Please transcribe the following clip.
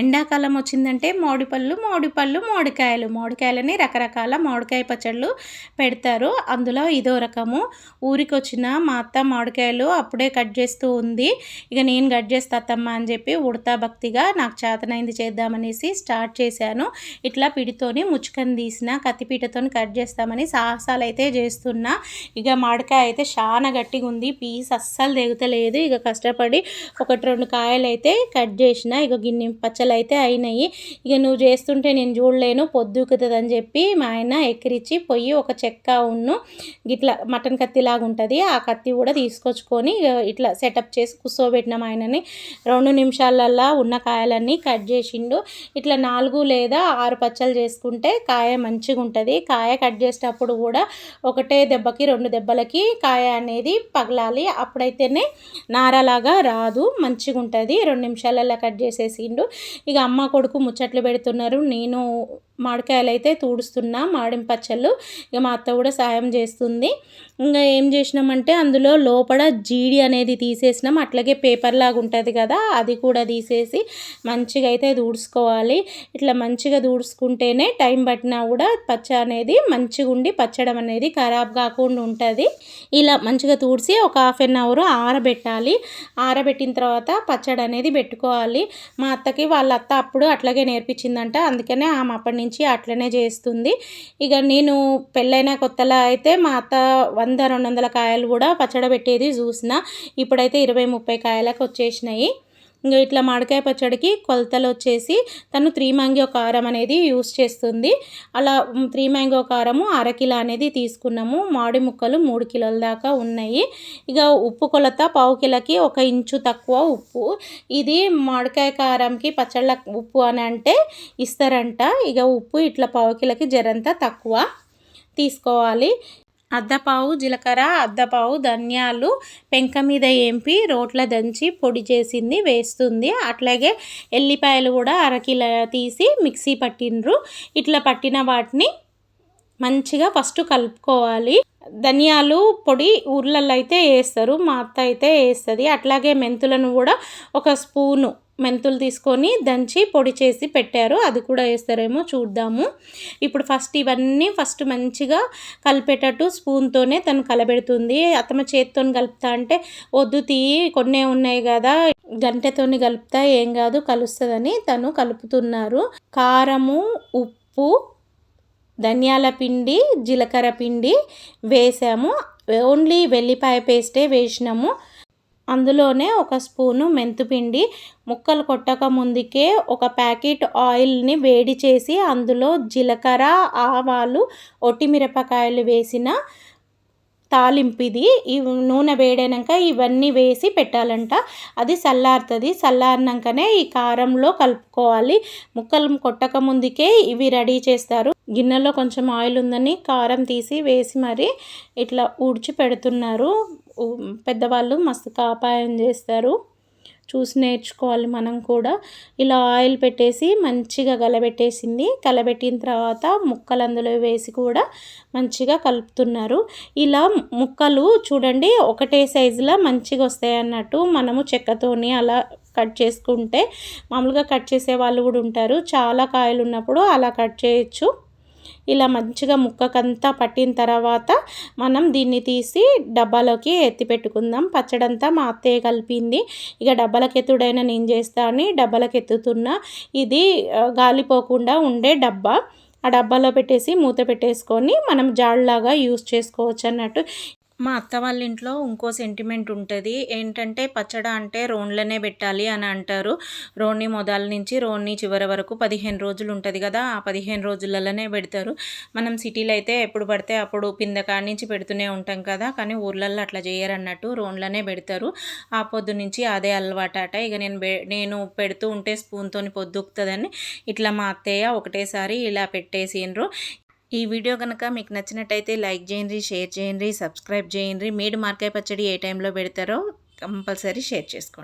ఎండాకాలం వచ్చిందంటే మామిడిపళ్ళు మామిడిపళ్ళు మామిడికాయలు. మామిడికాయలని రకరకాల మామిడికాయ పచ్చళ్ళు పెడతారు. అందులో ఇదో రకము. ఊరికి వచ్చిన మా అత్త మామిడికాయలు అప్పుడే కట్ చేస్తూ ఉంది. ఇక నేను కట్ చేస్తా అత్తమ్మ అని చెప్పి ఉడతా భక్తిగా నాకు చేతనైంది చేద్దామనేసి స్టార్ట్ చేశాను. ఇట్లా పిడితోని ముచ్చుకని తీసిన కత్తిపీటతోని కట్ చేస్తామని సాహసాలు అయితే చేస్తున్నా. ఇక మామిడికాయ అయితే చాలా గట్టిగా ఉంది. పీస్ అస్సలు తెగుతలేదు. ఇక కష్టపడి ఒకటి రెండు కాయలు అయితే కట్ చేసిన. ఇక గిన్నె పచ్చ పచ్చలు అయితే అయినాయి. ఇక నువ్వు చేస్తుంటే నేను చూడలేను పొద్దుకుతుంది అని చెప్పి మా ఆయన ఎక్కిరిచ్చి పొయ్యి ఒక చెక్క ఉన్ను ఇట్లా మటన్ కత్తిలాగా ఉంటుంది ఆ కత్తి కూడా తీసుకొచ్చుకొని ఇట్లా సెటప్ చేసి కూర్చోబెట్టినాం ఆయనని. రెండు నిమిషాలల్లో ఉన్న కాయలన్నీ కట్ చేసిండు. ఇట్లా నాలుగు లేదా ఆరు పచ్చలు చేసుకుంటే కాయ మంచిగా ఉంటుంది కాయ కట్ చేసేటప్పుడు కూడా ఒకటే దెబ్బకి రెండు దెబ్బలకి కాయ అనేది పగలాలి. అప్పుడైతేనే నారలాగా రాదు మంచిగా ఉంటుంది రెండు నిమిషాలలో కట్ చేసేసిండు. ఇక అమ్మ కొడుకు ముచ్చట్లు పెడుతున్నారు. నేను మామిడికాయలు అయితే తూడుస్తున్నా మాడిం పచ్చళ్ళు. ఇక మా అత్త కూడా సాయం చేస్తుంది. ఇంకా ఏం చేసినామంటే అందులో లోపల జీడి అనేది తీసేసినాం. అట్లాగే పేపర్ లాగా ఉంటుంది కదా అది కూడా తీసేసి మంచిగా అయితే దూడుచుకోవాలి ఇట్లా మంచిగా దూడుచుకుంటేనే టైం పట్టినా కూడా పచ్చ అనేది మంచిగా ఉండి పచ్చడం అనేది ఖరాబ్ కాకుండా ఉంటుంది. ఇలా మంచిగా తూడ్చి ఒక హాఫ్ అన్ అవర్ ఆరబెట్టాలి. ఆరబెట్టిన తర్వాత పచ్చడి అనేది పెట్టుకోవాలి. మా అత్తకి వాళ్ళ అత్త అప్పుడు అట్లాగే నేర్పించిందంట. అందుకనే ఆమె అప్పటి నుంచి అట్లనే చేస్తుంది. ఇక నేను పెళ్ళైన కొత్తలో అయితే మా అత్త వంద రెండు వందల కాయలు కూడా పచ్చడి పెట్టేది చూసిన. ఇప్పుడైతే ఇరవై ముప్పై కాయలకు వచ్చేసినాయి. ఇంకా ఇట్లా మామిడికాయ పచ్చడికి కొలతలు వచ్చేసి తను త్రీ మ్యాంగో కారం అనేది యూస్ చేస్తుంది. అలా త్రీ మ్యాంగో కారము అరకిలో అనేది తీసుకున్నాము. మామిడి ముక్కలు మూడు కిలోల దాకా ఉన్నాయి. ఇక ఉప్పు కొలత పావు కిలోకి ఒక ఇంచు తక్కువ ఉప్పు. ఇది మామిడికాయ కారంకి పచ్చళ్ళ ఉప్పు అని అంటే ఇస్తారంట. ఇక ఉప్పు ఇట్లా పావు కిలోకి జరంతా తక్కువ తీసుకోవాలి. అద్దపావు జీలకర్ర అద్దపావు ధనియాలు పెంక మీద ఏంపి రోట్లో దంచి పొడి చేసింది వేస్తుంది. అట్లాగే ఎల్లిపాయలు కూడా అరకిల తీసి మిక్సీ పట్టిండ్రు. ఇట్లా పట్టిన వాటిని మంచిగా ఫస్ట్ కలుపుకోవాలి. ధనియాలు పొడి ఊర్లలో అయితే వేస్తారు మా అత్త అయితే వేస్తుంది. అట్లాగే మెంతులను కూడా ఒక స్పూను మెంతులు తీసుకొని దంచి పొడి చేసి పెట్టారు. అది కూడా వేస్తారేమో చూద్దాము. ఇప్పుడు ఫస్ట్ ఇవన్నీ ఫస్ట్ మంచిగా కలిపేటట్టు స్పూన్తోనే తను కలబెడుతుంది. అతమ చేతితో కలుపుతా అంటే వద్దు తీ కొన్నే ఉన్నాయి కదా గంటెతోని కలుపుతా ఏం కాదు కలుస్తుందని తను కలుపుతున్నారు. కారము ఉప్పు ధనియాల పిండి జీలకర్ర పిండి వేసాము. ఓన్లీ వెల్లిపాయ పేస్టే వేసినాము. అందులోనే ఒక స్పూను మెంతుపిండి ముక్కలు కొట్టక ముందుకే ఒక ప్యాకెట్ ఆయిల్ని వేడి చేసి అందులో జీలకర్ర ఆవాలు ఒట్టిమిరపకాయలు వేసిన తాలింపు ఇది ఈ నూనె వేడైనాక ఇవన్నీ వేసి పెట్టాలంట. అది చల్లారుతుంది. చల్లారినాకనే ఈ కారంలో కలుపుకోవాలి. ముక్కలు కొట్టక ముందుకే ఇవి రెడీ చేస్తారు. గిన్నెలో కొంచెం ఆయిల్ ఉందని కారం తీసి వేసి మరి ఇట్లా ఊడ్చి పెడుతున్నారు. పెద్దవాళ్ళు మస్తు కాపాయం చేస్తారు. చూసి నేర్చుకోవాలి మనం కూడా. ఇలా ఆయిల్ పెట్టేసి మంచిగా కలబెట్టేసింది కలబెట్టిన తర్వాత ముక్కలు అందులో వేసి కూడా మంచిగా కలుపుతున్నారు. ఇలా ముక్కలు చూడండి ఒకటే సైజులో మంచిగా వస్తాయి అన్నట్టు మనము చెక్కతోని అలా కట్ చేసుకుంటే మామూలుగా కట్ చేసే వాళ్ళు కూడా ఉంటారు. చాలా కాయలు ఉన్నప్పుడు అలా కట్ చేయొచ్చు. ఇలా మంచిగా ముక్కకంతా పట్టిన తర్వాత మనం దీన్ని తీసి డబ్బాలోకి ఎత్తి పెట్టుకుందాం. పచ్చడంతా మా అత్తయ్య కలిపింది. ఇక డబ్బాలకు ఎత్తుడైనా నేను చేస్తా అని డబ్బాలకు ఎత్తుతున్నా ఇది గాలిపోకుండా ఉండే డబ్బా. ఆ డబ్బాలో పెట్టేసి మూత పెట్టేసుకొని మనం జాడ్లాగా యూస్ చేసుకోవచ్చు అన్నట్టు. మా అత్త వాళ్ళ ఇంట్లో ఇంకో సెంటిమెంట్ ఉంటుంది. ఏంటంటే పచ్చడ అంటే రోన్లనే పెట్టాలి అని అంటారు. రోణి మొదల నుంచి రోణి చివరి వరకు పదిహేను రోజులు ఉంటుంది కదా ఆ పదిహేను రోజులలోనే పెడతారు. మనం సిటీలో అయితే ఎప్పుడు పడితే అప్పుడు పిందకాడి నుంచి పెడుతూనే ఉంటాం కదా కానీ ఊర్లలో అట్లా చేయరన్నట్టు రోన్లనే పెడతారు. ఆ పొద్దు నుంచి అదే అలవాటాట. ఇక నేను నేను పెడుతూ ఉంటే స్పూన్తో పొద్దుకుతుందని ఇట్లా మా అత్తయ్య ఒకటేసారి ఇలా పెట్టేసిండ్రు. ఈ వీడియో కనుక మీకు నచ్చినట్టయితే లైక్ చేయండి షేర్ చేయండి సబ్స్క్రైబ్ చేయండి. మీడు మార్కాయ పచ్చడి ఏ టైంలో పెడతారో కంపల్సరీ షేర్ చేసుకోండి.